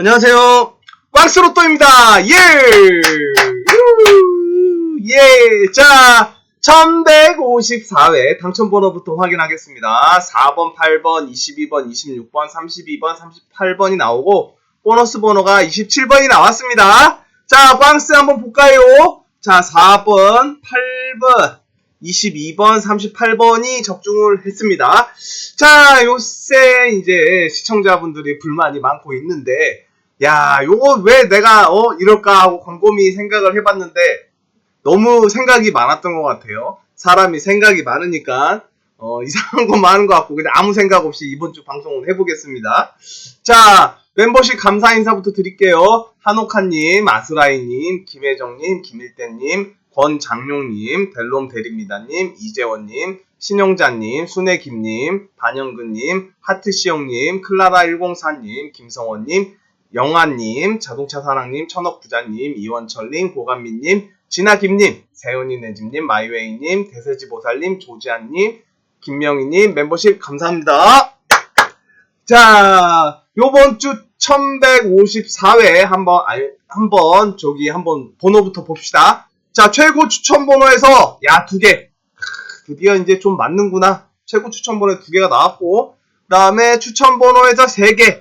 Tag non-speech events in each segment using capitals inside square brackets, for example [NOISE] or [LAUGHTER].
안녕하세요. 꽝스로또입니다. 예! 우! 예! 자, 1154회 당첨번호부터 확인하겠습니다. 4번, 8번, 22번, 26번, 32번, 38번이 나오고, 보너스 번호가 27번이 나왔습니다. 자, 꽝스 한번 볼까요? 자, 4번, 8번, 22번, 38번이 적중을 했습니다. 자, 요새 이제 시청자분들이 불만이 많고 있는데, 야, 요거 왜 내가, 어, 이럴까 하고 곰곰이 생각을 해봤는데, 너무 생각이 많았던 것 같아요. 사람이 생각이 많으니까, 어, [LAUGHS] 이상한 거 많은 것 같고, 그냥 아무 생각 없이 이번 주 방송을 해보겠습니다. 자, 멤버십 감사 인사부터 드릴게요. 한옥하님, 아스라이님, 김혜정님, 김일대님, 권장용님, 델롬 대립니다님, 이재원님, 신용자님, 순애김님, 반영근님, 하트시영님, 클라라104님, 김성원님, 영아님, 자동차 사랑님, 천억 부자님, 이원철님, 고감민님, 진아김님, 세훈이네집님, 마이웨이님, 대세지 보살님, 조지안님, 김명희님, 멤버십 감사합니다. 자, 요번 주 1154회 한번, 알- 한번, 저기 한번 번호부터 봅시다. 자, 최고 추천 번호에서, 야, 두 개. 크, 드디어 이제 좀 맞는구나. 최고 추천 번호에 두 개가 나왔고, 그 다음에 추천 번호에서 세 개.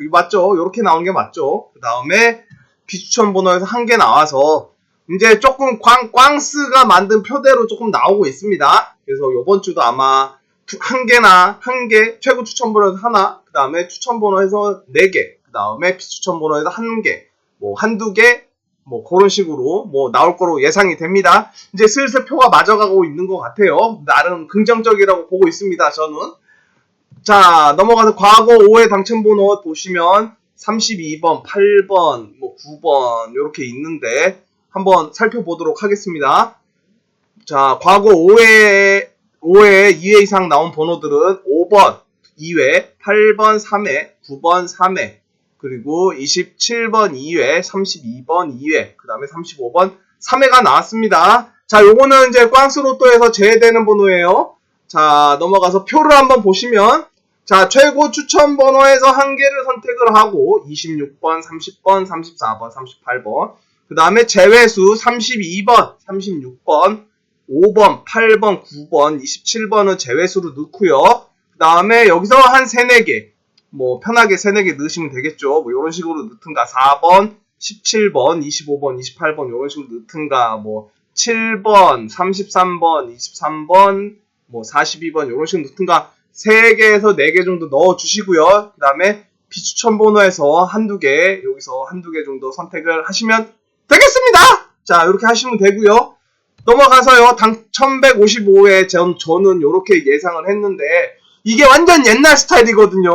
크, 이거 맞죠? 요렇게 나온 게 맞죠? 그 다음에 비추천 번호에서 한 개 나와서, 이제 조금 꽝, 꽝스가 만든 표대로 조금 나오고 있습니다. 그래서 요번 주도 아마 두- 한 개나 한 개, 최고 추천 번호에서 하나, 그 다음에 추천 번호에서 네 개, 그 다음에 비추천 번호에서 한 개, 뭐 한두 개, 뭐 그런 식으로 뭐 나올 거로 예상이 됩니다. 이제 슬슬 표가 맞아가고 있는 것 같아요. 나름 긍정적이라고 보고 있습니다. 저는. 자 넘어가서 과거 5회 당첨번호 보시면 32번, 8번, 뭐 9번 이렇게 있는데 한번 살펴보도록 하겠습니다. 자 과거 5회 5회 2회 이상 나온 번호들은 5번 2회, 8번 3회, 9번 3회, 그리고 27번 2회, 32번 2회, 그 다음에 35번 3회가 나왔습니다. 자, 요거는 이제 꽝스로또에서 제외되는 번호예요. 자, 넘어가서 표를 한번 보시면, 자, 최고 추천 번호에서 한 개를 선택을 하고, 26번, 30번, 34번, 38번, 그 다음에 제외수 32번, 36번, 5번, 8번, 9번, 27번은 제외수로 넣고요. 그 다음에 여기서 한 3, 4개, 뭐 편하게 3, 4개 넣으시면 되겠죠. 뭐 이런 식으로 넣든가 4번, 17번, 25번, 28번 이런 식으로 넣든가 뭐 7번, 33번, 23번, 뭐 42번 이런 식으로 넣든가 3개에서 4개 정도 넣어 주시고요. 그 다음에 비추천 번호에서 한두 개, 여기서 한두 개 정도 선택을 하시면 되겠습니다! 자, 이렇게 하시면 되고요. 넘어가서요. 당 1155회 전, 저는 이렇게 예상을 했는데 이게 완전 옛날 스타일이거든요.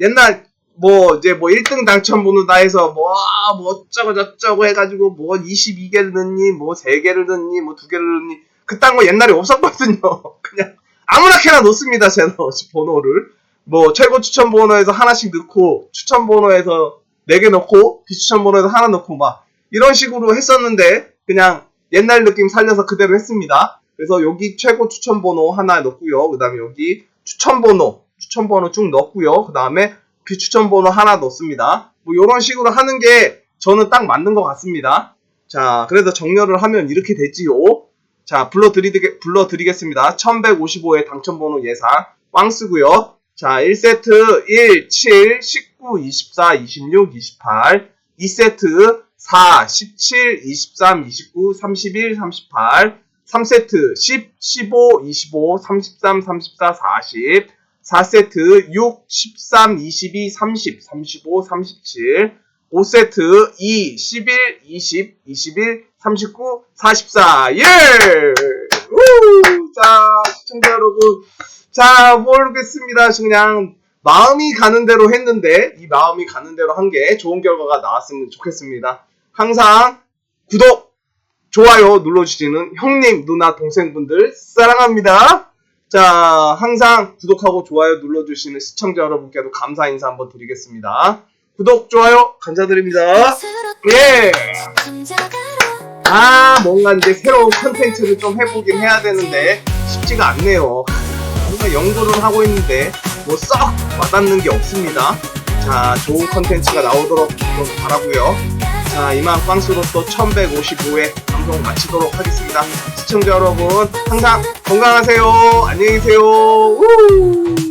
옛날 뭐 이제 뭐 1등 당첨 번호다 해서 뭐, 아, 뭐 어쩌고 저쩌고 해가지고 뭐 22개를 넣니 뭐 3개를 넣니 뭐 2개를 넣니 그딴 거 옛날에 없었거든요. [LAUGHS] 그냥 아무렇게나 놓습니다. 제가 번호를 뭐 최고 추천 번호에서 하나씩 넣고 추천 번호에서 4개 넣고 비추천 번호에서 하나 넣고 막 이런 식으로 했었는데 그냥 옛날 느낌 살려서 그대로 했습니다. 그래서 여기 최고 추천 번호 하나 넣고요. 그 다음에 여기 추천 번호, 추천 번호 쭉 넣고요. 그 다음에 비추천 번호 하나 넣습니다. 뭐 이런 식으로 하는 게 저는 딱 맞는 것 같습니다. 자, 그래서 정렬을 하면 이렇게 되지요. 자, 불러드리, 불러드리겠습니다. 1155의 당첨번호 예상, 꽝스고요. 자, 1세트 1, 7, 19, 24, 26, 28, 2세트 4, 17, 23, 29, 31, 38, 3세트 10, 15, 25, 33, 34, 40, 4세트 6, 13, 22, 30, 35, 37, 5세트 2, 11, 20, 21, 39, 44. 예! 우! 자, 시청자 여러분. 자, 모르겠습니다. 그냥 마음이 가는 대로 했는데 이 마음이 가는 대로 한 게 좋은 결과가 나왔으면 좋겠습니다. 항상 구독, 좋아요 눌러주시는 형님, 누나, 동생분들 사랑합니다. 자, 항상 구독하고 좋아요 눌러주시는 시청자 여러분께도 감사 인사 한번 드리겠습니다. 구독, 좋아요 감사드립니다. 예! 아, 뭔가 이제 새로운 컨텐츠를 좀 해보긴 해야 되는데 쉽지가 않네요. 뭔가 연구를 하고 있는데 뭐 썩 와닿는 게 없습니다. 자, 좋은 컨텐츠가 나오도록 좀 바라고요 자, 이만 꽝수로 또 1155회 방송 마치도록 하겠습니다. 시청자 여러분, 항상 건강하세요. 안녕히 계세요. 우!